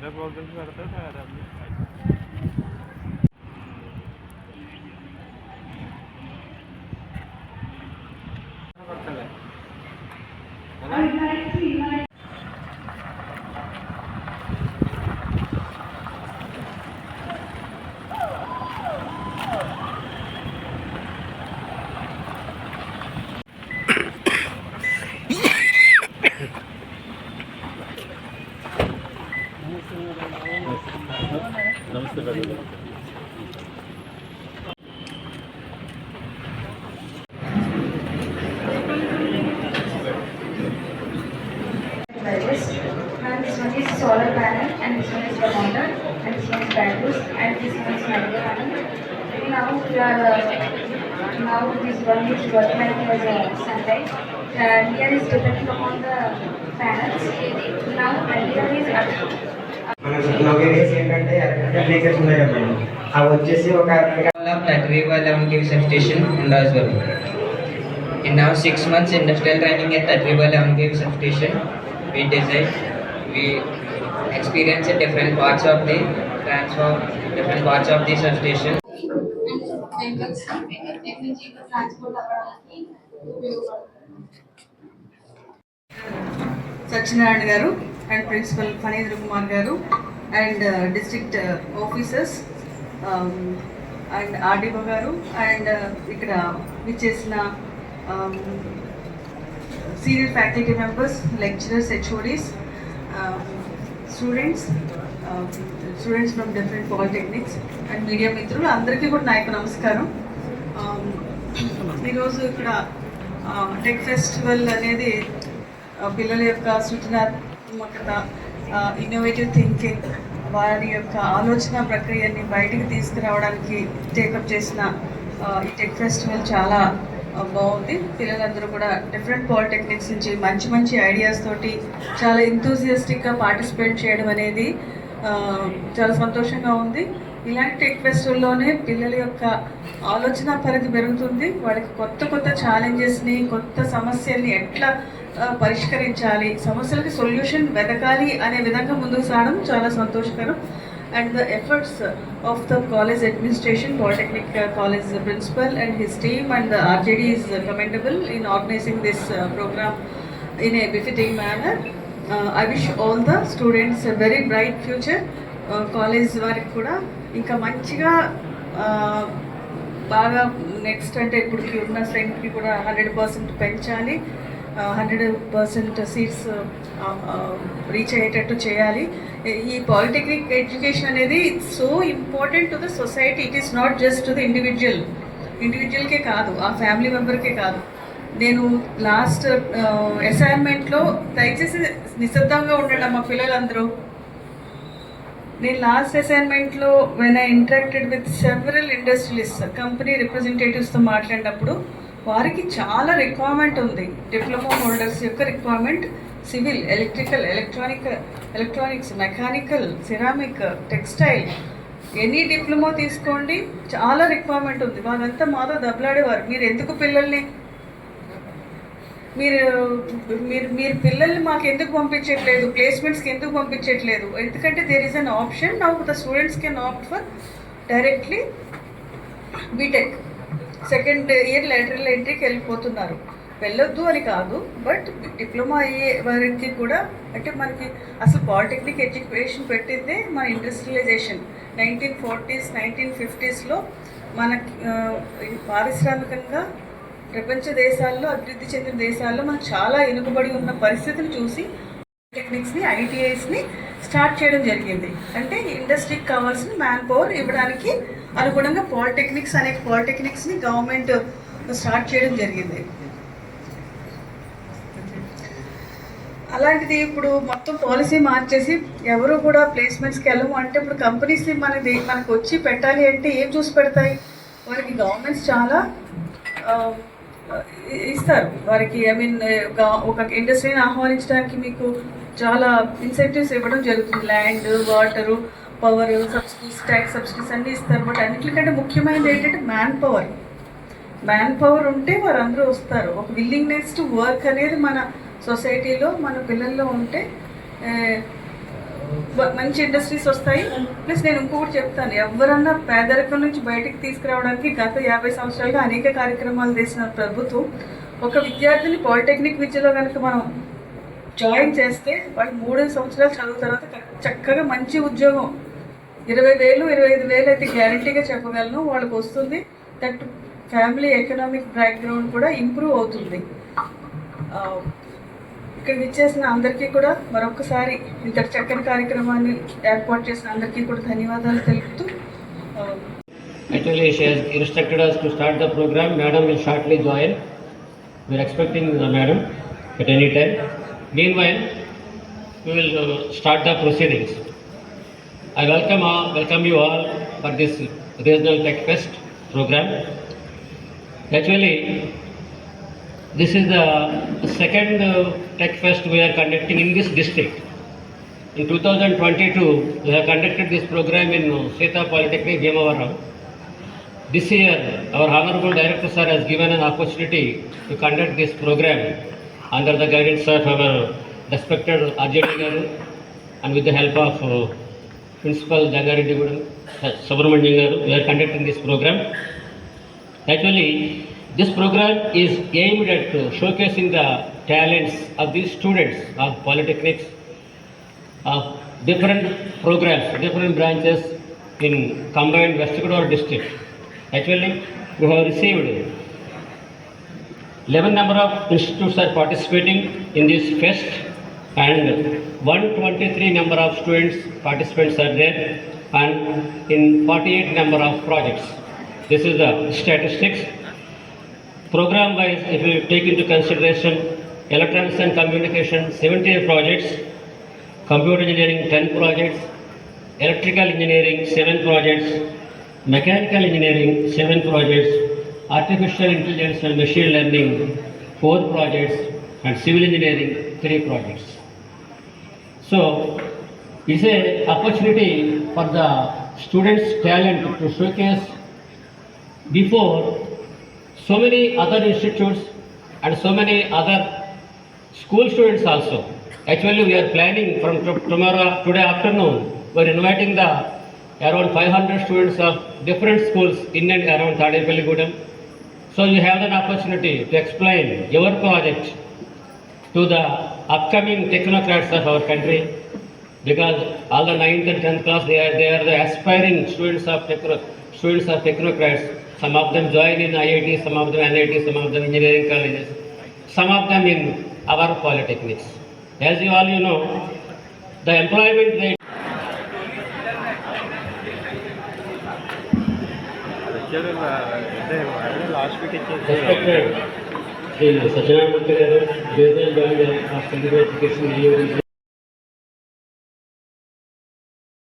এটা প্রবলেম করতে আর আপনি I'd like to invite this one is solar panel, and this one is thermometer, and this one is batteries, and this one is panel. Now we are now this one is working as a sunlight. Uh, here is depending upon the panels. Now మన locations ఏంటంటే applications ఉన్నాయి కదా madam అవి వచ్చేసి ఒక of that River 11 kV substation in Roswell. In now six months industrial training at that River 11 kV substation, we design, we experience the different parts of the transform, different parts of the substation. vehicles energy transport అవ్వడానికి ఉపయోగపడుతుంది సత్యనారాయణ గారు and principal Phanindra Kumar garu and uh, district officers uh, um, and RDO garu and uh, ఇక్కడ విచ్చేసిన senior faculty members lecturers HODs students students from different polytechnics and media మిత్రులు అందరికీ కూడా నా యొక్క నమస్కారం. Um, ఈరోజు ఇక్కడ టెక్ ఫెస్టివల్ అనేది పిల్లల యొక్క సృజనాత్మకత ఇన్నోవేటివ్ థింకింగ్ వారి యొక్క ఆలోచన ప్రక్రియని బయటికి తీసుకురావడానికి టేకప్ చేసిన ఈ టెక్ ఫెస్టివల్ చాలా బాగుంది. పిల్లలందరూ కూడా డిఫరెంట్ పాలిటెక్నిక్స్ నుంచి మంచి మంచి ఐడియాస్ తోటి చాలా ఎంతూజియస్టిక్గా పార్టిసిపేట్ చేయడం అనేది చాలా సంతోషంగా ఉంది. ఇలాంటి టెక్ ఫెస్టివల్లోనే పిల్లల యొక్క ఆలోచన పరిధి పెరుగుతుంది. వాళ్ళకి కొత్త కొత్త ఛాలెంజెస్ని కొత్త సమస్యల్ని ఎట్లా పరిష్కరించాలి. సమస్యలకి సొల్యూషన్ వెతకాలి అనే విధంగా ముందుకు సాగడం చాలా సంతోషకరం. And the efforts of the college administration polytechnic college principal and his team and RJD is commendable in organizing this program in a befitting manner I wish all the students very bright future college వారికి కూడా ఇంకా మంచిగా బాగా next అంటే ఇప్పటికి ఉన్న స్ట్రెంగ్త్కి కూడా హండ్రెడ్ పర్సెంట్ పెంచాలి. హండ్రెడ్ పర్సెంట్ సీట్స్ రీచ్ అయ్యేటట్టు చేయాలి. ఈ పాలిటెక్నిక్ ఎడ్యుకేషన్ అనేది so important to the society it is not just to the individual ఇండివిజువల్కే కాదు ఆ ఫ్యామిలీ మెంబర్కే కాదు. నేను లాస్ట్ అసైన్మెంట్లో దయచేసి నిశ్శబ్దంగా ఉండండి మా పిల్లలందరూ. నేను last అసైన్మెంట్లో when I interacted with several industrialist company రిప్రజెంటేటివ్స్తో మాట్లాడినప్పుడు వారికి చాలా రిక్వైర్మెంట్ ఉంది. డిప్లొమా హోల్డర్స్ యొక్క requirement civil electrical electronic electronics mechanical ceramic textile any diploma తీసుకోండి. చాలా రిక్వైర్మెంట్ ఉంది. వారంతా మాతో దెబ్బలాడేవారు. మీరు ఎందుకు పిల్లల్ని మీరు మీరు మీరు పిల్లల్ని మాకు ఎందుకు పంపించట్లేదు? ప్లేస్మెంట్స్కి ఎందుకు పంపించట్లేదు? ఎందుకంటే there is an option now the students can opt for directly BTech second year lateral ఎంట్రీకి వెళ్ళిపోతున్నారు. వెళ్ళొద్దు అని కాదు బట్ డిప్లొమా అయ్యే వారికి కూడా అంటే మనకి అసలు పాలిటెక్నిక్ ఎడ్యుకేషన్ పెట్టిందే మన ఇండస్ట్రియలైజేషన్. నైన్టీన్ ఫార్టీస్ నైన్టీన్ ఫిఫ్టీస్లో మనకి పారిశ్రామికంగా ప్రపంచ దేశాల్లో అభివృద్ధి చెందిన దేశాల్లో మనకు చాలా వెనుకబడి ఉన్న పరిస్థితులు చూసి టెక్నిక్స్ని ఐటీఐస్ని స్టార్ట్ చేయడం జరిగింది. అంటే ఇండస్ట్రీకి కావాల్సిన మ్యాన్ పవర్ ఇవ్వడానికి అనుగుణంగా పాలిటెక్నిక్స్ అనే పాలిటెక్నిక్స్ని గవర్నమెంట్ స్టార్ట్ చేయడం జరిగింది. అలాంటిది ఇప్పుడు మొత్తం పాలసీ మార్చేసి ఎవరు కూడా ప్లేస్మెంట్స్కి వెళ్ళము. అంటే ఇప్పుడు కంపెనీస్ మనది మనకు వచ్చి పెట్టాలి అంటే ఏం చూసి పెడతాయి? వారికి గవర్నమెంట్స్ చాలా ఇస్తారు. వారికి ఐ మీన్ ఒక ఇండస్ట్రీని ఆహ్వానించడానికి మీకు చాలా ఇన్సెంటివ్స్ ఇవ్వడం జరుగుతుంది. Land water power subsidies tax subsidies అన్నీ ఇస్తారు. బట్ అన్నిటికంటే ముఖ్యమైనది ఏంటంటే మ్యాన్ పవర్ మ్యాన్ పవర్ ఉంటే వారందరూ వస్తారు. ఒక విల్లింగ్నెస్ టు వర్క్ అనేది మన సొసైటీలో మన పిల్లల్లో ఉంటే మంచి ఇండస్ట్రీస్ వస్తాయి. ప్లస్ నేను ఇంకొకటి చెప్తాను. ఎవరన్నా పేదరికం నుంచి బయటికి తీసుకురావడానికి గత యాభై సంవత్సరాలుగా అనేక కార్యక్రమాలు చేసిన ప్రభుత్వం ఒక విద్యార్థిని పాలిటెక్నిక్ విద్యలో కనుక మనం జాయిన్ చేస్తే వాళ్ళు మూడు సంవత్సరాలు చదువు తర్వాత చక్కగా మంచి ఉద్యోగం ఇరవై వేలు ఇరవై ఐదు వేలు అయితే గ్యారంటీగా చెప్పగలను వాళ్ళకి వస్తుంది దట్ ఫ్యామిలీ ఎకనామిక్ బ్యాక్గ్రౌండ్ కూడా ఇంప్రూవ్ అవుతుంది ఆ, ఇక్కడ విచ్చేసిన అందరికీ కూడా మరొకసారి ఇంతటి చక్కని కార్యక్రమాన్ని ఏర్పాటు చేసిన అందరికీ కూడా ధన్యవాదాలు తెలుపుతూ ఆ, Actually, she has instructed us to start the program. Madam will shortly join. We are expecting the madam at any time. Meanwhile, we will uh, start the proceedings. I welcome all, welcome you all for this regional tech fest program. Actually, this is the second uh, tech fest we are conducting in this district. In 2022, we have conducted this program in uh, Seta Polytechnic, Bhimavaram. This year, our Honorable Director Sir has given an opportunity to conduct this program under the guidance of our respected RJD and with the help of uh, principal Jangareddy కూడా Subrahmanyam garu we are conducting this program actually this program is aimed at showcasing the talents of the students of polytechnics of different programs different branches in combined West Godavari district actually we have received eleven number of institutes are participating in this fest and 123 number of students participants are there and in 48 number of projects. This is the statistics. Program wise, if you take into consideration electronics and communication, 70 projects, computer engineering, 10 projects, electrical engineering, 7 projects, mechanical engineering, 7 projects, artificial intelligence and machine learning, 4 projects, and civil engineering, 3 projects. So, it's an opportunity for the students' talent to showcase before so many other institutes and so many other school students also. Actually, we are planning from tomorrow, today afternoon, we are inviting the around 500 students of different schools in and around Tadepalligudam. So you have an opportunity to explain your project to the upcoming technocrats of our country because all the 9th and 10th class, they are, they are the aspiring students of, techno, students of technocrats. Some of them join in IIT, some of them NIT, some of them engineering colleges, some of them in our polytechnics. As you all you know, the employment rate Respected Shri Satyanarayana garu reserve bank of Telugu education